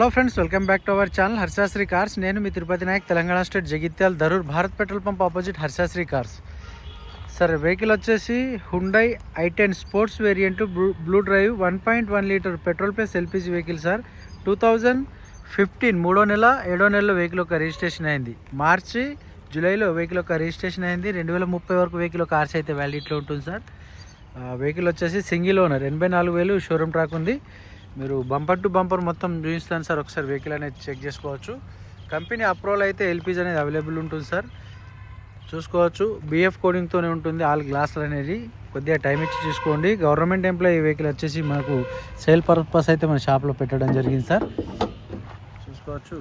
Hello friends welcome back to our channel Harshasri cars నేను మీ Tirupati Nayak Telangana state Jagtial Dharur Bharat petrol pump opposite Harshasri cars sir vehicle వచ్చేసి Hyundai i ten sports variant blue drive one point one litre petrol plus LPG vehicle sir two thousand fifteen మూడో నెల ఏడో నెలలో vehicle ఒక registration అయింది. మార్చి జూలైలో vehicle ఒక registration అయింది. రెండు వేల ముప్పై వరకు వెహికల్ కార్స్ అయితే వ్యాలిడిట్లో ఉంటుంది సార్ వెహికల్ వచ్చేసి సింగిల్ ఓనర్ ఎనభై నాలుగు వేలు షోరూమ్ ట్రాక్ ఉంది. మీరు బంపర్ టు బంపర్ మొత్తం చూపిస్తాను సార్. ఒకసారి వెహికల్ అనేది చెక్ చేసుకోవచ్చు. కంపెనీ అప్రూవల్ అయితే ఎల్పిజి అనేది అవైలబుల్ ఉంటుంది సార్. చూసుకోవచ్చు. బిఎఫ్ కోడింగ్తోనే ఉంటుంది ఆల్ గ్లాసులు అనేది. కొద్దిగా టైం ఇచ్చి చూసుకోండి. గవర్నమెంట్ ఎంప్లాయీ వెహికల్ వచ్చేసి మనకు సేల్ పర్పస్ అయితే మన షాప్లో పెట్టడం జరిగింది సార్. చూసుకోవచ్చు.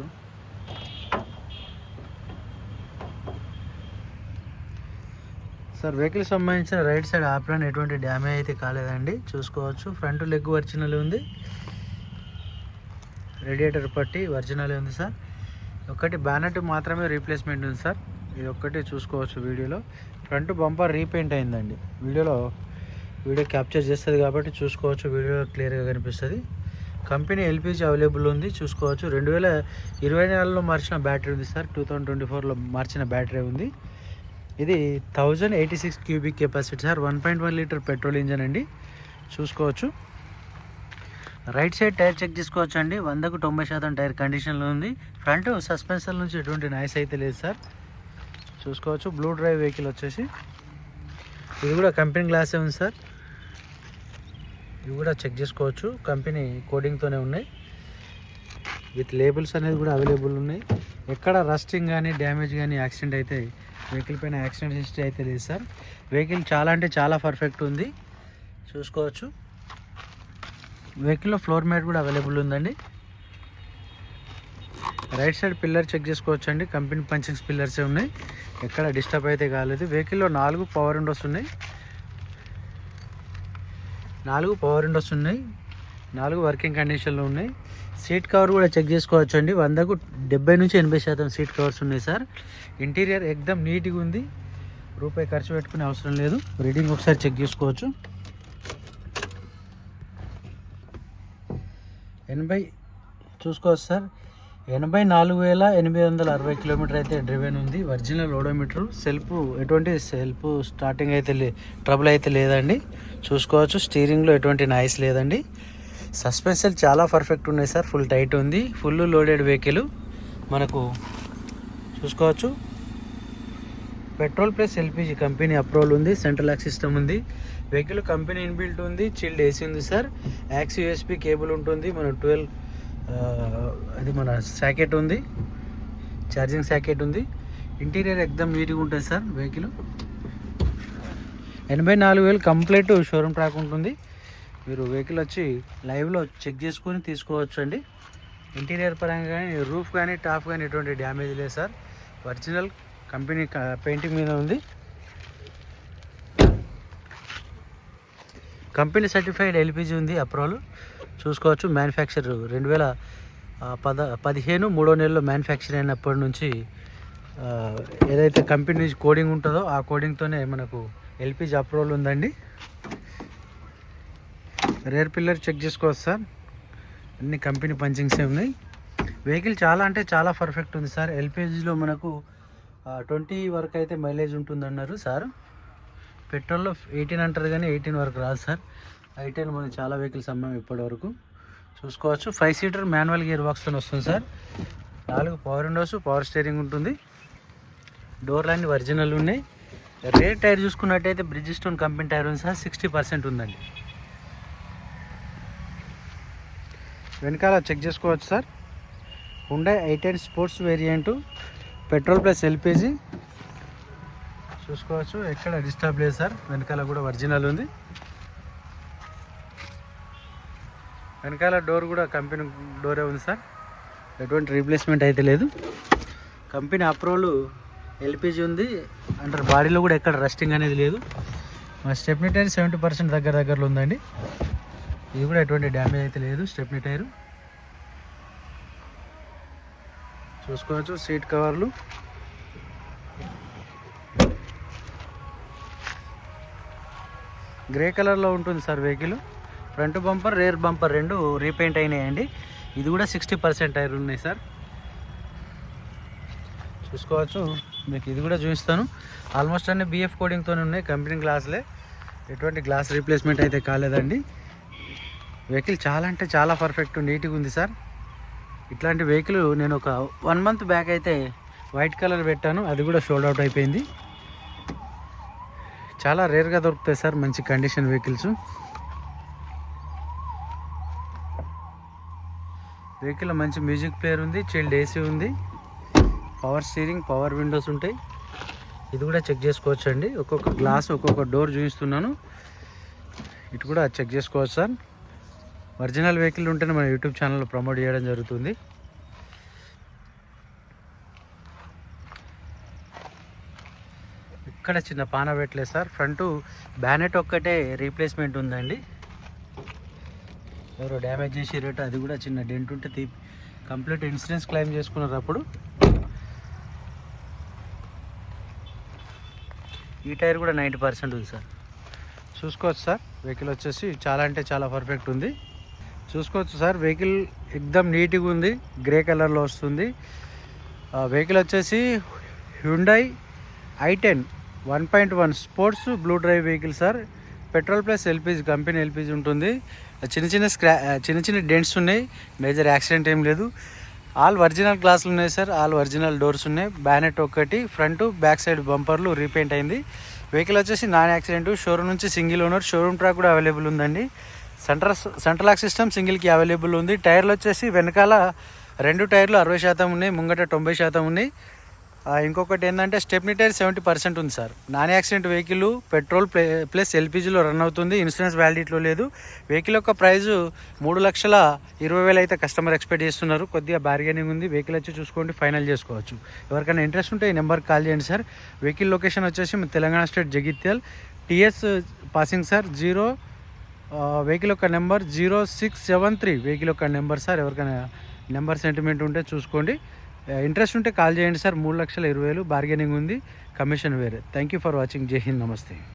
సార్ వెహికల్ సంబంధించిన రైట్ సైడ్ ఆప్రాన్ ఎటువంటి డ్యామేజ్ అయితే కాలేదండి. చూసుకోవచ్చు. ఫ్రంట్ లెగ్ ఒరిజినల్ ఉంది. రేడియేటర్ పట్టి ఒరిజినల్ ఉంది సార్. ఒకటి బ్యానెట్ మాత్రమే రీప్లేస్మెంట్ ఉంది సార్. ఇది ఒక్కటి చూసుకోవచ్చు వీడియోలో. ఫ్రంట్ బంపర్ రీపెయింట్ అయిందండి. వీడియోలో వీడియో క్యాప్చర్ చేస్తుంది కాబట్టి చూసుకోవచ్చు. వీడియో క్లియర్గా కనిపిస్తుంది. కంపెనీ ఎల్పిజి అవైలబుల్ ఉంది. చూసుకోవచ్చు. రెండు వేల ఇరవై నెలలో మార్చిన బ్యాటరీ ఉంది సార్. టూ థౌజండ్ ట్వంటీ ఫోర్లో మార్చిన బ్యాటరీ ఉంది. ఇది thousand eighty six cubic capacity sir. One point one litre petrol engine అండి. చూసుకోవచ్చు. రైట్ సైడ్ టైర్ చెక్ చేసుకోవచ్చు అండి. వందకు తొంభై శాతం టైర్ కండిషన్లో ఉంది. ఫ్రంట్ సస్పెన్షన్ నుంచి ఎటువంటి నాయిస్ అయితే లేదు సార్. చూసుకోవచ్చు. బ్లూ డ్రైవ్ వెహికల్ వచ్చేసి. ఇది కూడా కంపెనీ గ్లాసే ఉంది సార్. ఇవి కూడా చెక్ చేసుకోవచ్చు. కంపెనీ కోడింగ్తోనే ఉన్నాయి. విత్ లేబుల్స్ అనేది కూడా అవైలబుల్ ఉన్నాయి. ఎక్కడ రస్టింగ్ కానీ డ్యామేజ్ కానీ యాక్సిడెంట్ అయితే వెహికల్ పైన యాక్సిడెంట్ హిస్టరీ అయితే లేదు సార్ వెహికల్ చాలా అంటే చాలా పర్ఫెక్ట్ ఉంది. చూసుకోవచ్చు. వెహికల్లో ఫ్లోర్ మ్యాట్ కూడా అవైలబుల్ ఉందండి. రైట్ సైడ్ పిల్లర్ చెక్ చేసుకోవచ్చు అండి కంపెనీ పంచింగ్స్ పిల్లర్సే ఉన్నాయి. ఎక్కడ డిస్టర్బ్ అయితే కాలేదు. వెహికల్లో నాలుగు పవర్ విండోస్ ఉన్నాయి. నాలుగు పవర్ విండోస్ ఉన్నాయి. నాలుగు వర్కింగ్ కండిషన్లు ఉన్నాయి. సీట్ కవర్ కూడా చెక్ చేసుకోవచ్చు అండి వందకు డెబ్బై నుంచి ఎనభై శాతం సీట్ కవర్స్ ఉన్నాయి సార్. ఇంటీరియర్ ఎక్దమ్ నీట్గా ఉంది. రూపాయి ఖర్చు పెట్టుకునే అవసరం లేదు. రీడింగ్ ఒకసారి చెక్ చేసుకోవచ్చు. ఎనభై చూసుకోవచ్చు సార్. ఎనభై నాలుగు వేల ఎనిమిది వందల అరవై కిలోమీటర్ అయితే డ్రివెన్ ఉంది. ఒరిజినల్ ఓడోమీటర్ సెల్ఫ్ ఎటువంటి సెల్ఫ్ స్టార్టింగ్ అయితే లే ట్రబుల్ అయితే లేదండి. చూసుకోవచ్చు. స్టీరింగ్లో ఎటువంటి నాయిస్ లేదండి. సస్పెన్షన్ చాలా పర్ఫెక్ట్ ఉన్నాయి సార్. ఫుల్ టైట్ ఉంది. Full loaded vehicle. మనకు చూసుకోవచ్చు. Petrol plus LPG company approval ఉంది. సెంట్రల్ యాక్ సిస్టమ్ ఉంది. వెహికల్ కంపెనీ ఇన్బిల్ట్ ఉంది. చిల్డ్ ఏసీ ఉంది సార్. యాక్స్ యూఎస్పి కేబుల్ ఉంటుంది. మన ట్వెల్వ్ అది మన సాకెట్ ఉంది. ఛార్జింగ్ సాకెట్ ఉంది. ఇంటీరియర్ ఎక్దమ్ నీట్గా ఉంటుంది సార్ వెహికల్. ఎనభై నాలుగు వేలు కంప్లీట్ షోరూమ్ ట్రాక్ ఉంటుంది. మీరు వెహికల్ వచ్చి లైవ్లో చెక్ చేసుకొని తీసుకోవచ్చు అండి ఇంటీరియర్ పరంగా కానీ రూఫ్ కానీ టాప్ కానీ ఎటువంటి డ్యామేజ్ లేదు సార్. ఒరిజినల్ కంపెనీ పెయింటింగ్ మీద ఉంది. కంపెనీ సర్టిఫైడ్ ఎల్పిజి ఉంది అప్రూవల్. చూసుకోవచ్చు మ్యానుఫ్యాక్చర్ రెండు వేల పద పదిహేను మూడో నెలలో మ్యానుఫ్యాక్చర్ అయినప్పటి నుంచి ఏదైతే కంపెనీ నుంచి కోడింగ్ ఉంటుందో ఆ కోడింగ్తోనే మనకు ఎల్పిజి అప్రూవల్ ఉందండి. రేర్ పిల్లర్ చెక్ చేసుకోవచ్చు సార్. అన్ని కంపెనీ పంచింగ్సే ఉన్నాయి. వెహికల్ చాలా అంటే చాలా పర్ఫెక్ట్ ఉంది సార్. ఎల్పిజిలో మనకు ట్వంటీ వరకు అయితే మైలేజ్ ఉంటుంది అన్నారు సార్. పెట్రోల్లో ఎయిటీన్ అంటారు కానీ ఎయిటీన్ వరకు రాదు సార్. ఐటెన్ మనం చాలా వెహికల్స్ అమ్మాం ఇప్పటి వరకు చూసుకోవచ్చు. ఫైవ్ సీటర్ మాన్యువల్ గేర్ బాక్స్తో వస్తుంది సార్. నాలుగు పవర్ విండోస్ పవర్ స్టీరింగ్ ఉంటుంది. డోర్లు అన్ని ఒరిజినల్ ఉన్నాయి. రేర్ టైర్ చూసుకున్నట్టయితే బ్రిడ్జ్ స్టోన్ కంపెనీ టైర్ ఉంది సార్. సిక్స్టీ పర్సెంట్ ఉందండి. వెనకాల చెక్ చేసుకోవచ్చు sir. Hyundai i ten sports variant petrol plus LPG చూసుకోవచ్చు ఎక్కడ డిస్టర్బ్ లేదు సార్. వెనకాల కూడా ఒరిజినల్ ఉంది. వెనకాల డోర్ కూడా కంపెనీ డోరే ఉంది సార్. ఎటువంటి రీప్లేస్మెంట్ అయితే లేదు. కంపెనీ అప్రూవల్ ఎల్పిజి ఉంది. అంటారు బాడీలో కూడా ఎక్కడ రస్టింగ్ అనేది లేదు. మా స్టెప్నీ టైర్ సెవెంటీ పర్సెంట్ దగ్గర దగ్గరలో ఉందండి. ఇది కూడా ఎటువంటి డ్యామేజ్ అయితే లేదు. Stepney tyre. చూసుకోవచ్చు సీట్ కవర్లు. గ్రే కలర్లో ఉంటుంది sir vehicle. Front bumper rear bumper రెండు రీపెయింట్ అయినాయండి. ఇది కూడా సిక్స్టీ పర్సెంట్ టైర్లు ఉన్నాయి సార్. చూసుకోవచ్చు. మీకు ఇది కూడా చూపిస్తాను. ఆల్మోస్ట్ అన్ని బిఎఫ్ కోడింగ్తో ఉన్నాయి. కంపెనీ గ్లాసులే. ఎటువంటి గ్లాస్ రీప్లేస్మెంట్ అయితే కాలేదండి. వెహికల్ చాలా అంటే చాలా పర్ఫెక్ట్ నీట్గా ఉంది సార్. ఇట్లాంటి వెహికల్ నేను ఒక వన్ మంత్ బ్యాక్ అయితే వైట్ కలర్ పెట్టాను అది కూడా షోల్డ్ అవుట్ అయిపోయింది. చాలా రేర్గా దొరుకుతాయి సార్ మంచి కండిషన్ వెహికల్స్ వెహికల్ మంచి మ్యూజిక్ ప్లేయర్ ఉంది చిల్డ్ ఏసీ ఉంది. పవర్ స్టీరింగ్ పవర్ విండోస్ ఉంటాయి. ఇది కూడా చెక్ చేసుకోవచ్చు అండి ఒక్కొక్క గ్లాస్ ఒక్కొక్క డోర్ చూపిస్తున్నాను. ఇటు కూడా చెక్ చేసుకోవచ్చు సార్. ఒరిజినల్ వెహికల్ ఉంటేనే మన యూట్యూబ్ ఛానల్లో ప్రమోట్ చేయడం జరుగుతుంది. ఇక్కడ చిన్న పాన పెట్టలేదు సార్. ఫ్రంట్ బ్యానెట్ ఒక్కటే రీప్లేస్మెంట్ ఉందండి. ఎవరో డ్యామేజ్ చేసి రేట్ అది కూడా చిన్న డెంట్ ఉంటే తీ కంప్లీట్ ఇన్సూరెన్స్ క్లెయిమ్ చేసుకున్నారు అప్పుడు ఈ టైర్ కూడా నైంటీ పర్సెంట్ ఉంది సార్. చూసుకోవచ్చు సార్. వెహికల్ వచ్చేసి చాలా అంటే చాలా పర్ఫెక్ట్ ఉంది. చూసుకోవచ్చు సార్ వెహికల్ ఎక్దమ్ నీట్గా ఉంది గ్రే కలర్లో వస్తుంది. వెహికల్ వచ్చేసి Hyundai i ten one point one sports blue drive vehicle sir. Petrol plus LPG company LPG ఉంటుంది. చిన్న చిన్న స్క్రా చిన్న చిన్న డెంట్స్ ఉన్నాయి మేజర్ యాక్సిడెంట్ ఏం లేదు. ఆల్ ఒరిజినల్ గ్లాసులు ఉన్నాయి సార్ ఆల్ ఒరిజినల్ డోర్స్ ఉన్నాయి. బ్యానెట్ ఒకటి ఫ్రంట్ బ్యాక్ సైడ్ బంపర్లు రీపెయింట్ అయింది. వెహికల్ వచ్చేసి నాన్ యాక్సిడెంట్ షోరూమ్ నుంచి సింగిల్ ఓనర్ షోరూమ్ ట్రాక్ కూడా అవైలబుల్ ఉందండి. Centre central lock lock system సింగిల్కి available ఉంది. టైర్లు వచ్చేసి వెనకాల రెండు టైర్లు అరవై శాతం ఉన్నాయి ముంగట తొంభై శాతం ఉన్నాయి. ఇంకొకటి ఏంటంటే స్టెప్నీ టైర్ సెవెంటీ పర్సెంట్ ఉంది sir. Non accident vehicle petrol play plus ఎల్పిజిలో run అవుతుంది ఇన్సూరెన్స్ వ్యాలిడిటీలో లేదు. వెహికల్ యొక్క ప్రైజు మూడు లక్షల ఇరవై వేలు అయితే కస్టమర్ ఎక్స్పెక్ట్ చేస్తున్నారు. కొద్దిగా బార్గెనింగ్ ఉంది. వెహికల్ వచ్చి చూసుకోండి ఫైనల్ చేసుకోవచ్చు. ఎవరికైనా ఇంట్రెస్ట్ ఉంటే ఈ నెంబర్కి కాల్ చేయండి సార్. వెహికల్ లొకేషన్ వచ్చేసి Telangana state Jagtial. TS passing sir zero vehicle యొక్క number zero six seven three vehicle యొక్క నెంబర్ సార్ ఎవరికైనా నెంబర్ సెంటిమెంట్ ఉంటే చూసుకోండి. ఇంట్రెస్ట్ ఉంటే కాల్ చేయండి సార్ మూడు లక్షల ఇరవై వేలు బార్గెనింగ్ ఉంది. కమిషన్ వేరే. థ్యాంక్ యూ ఫర్ వాచింగ్ జై హింద్ నమస్తే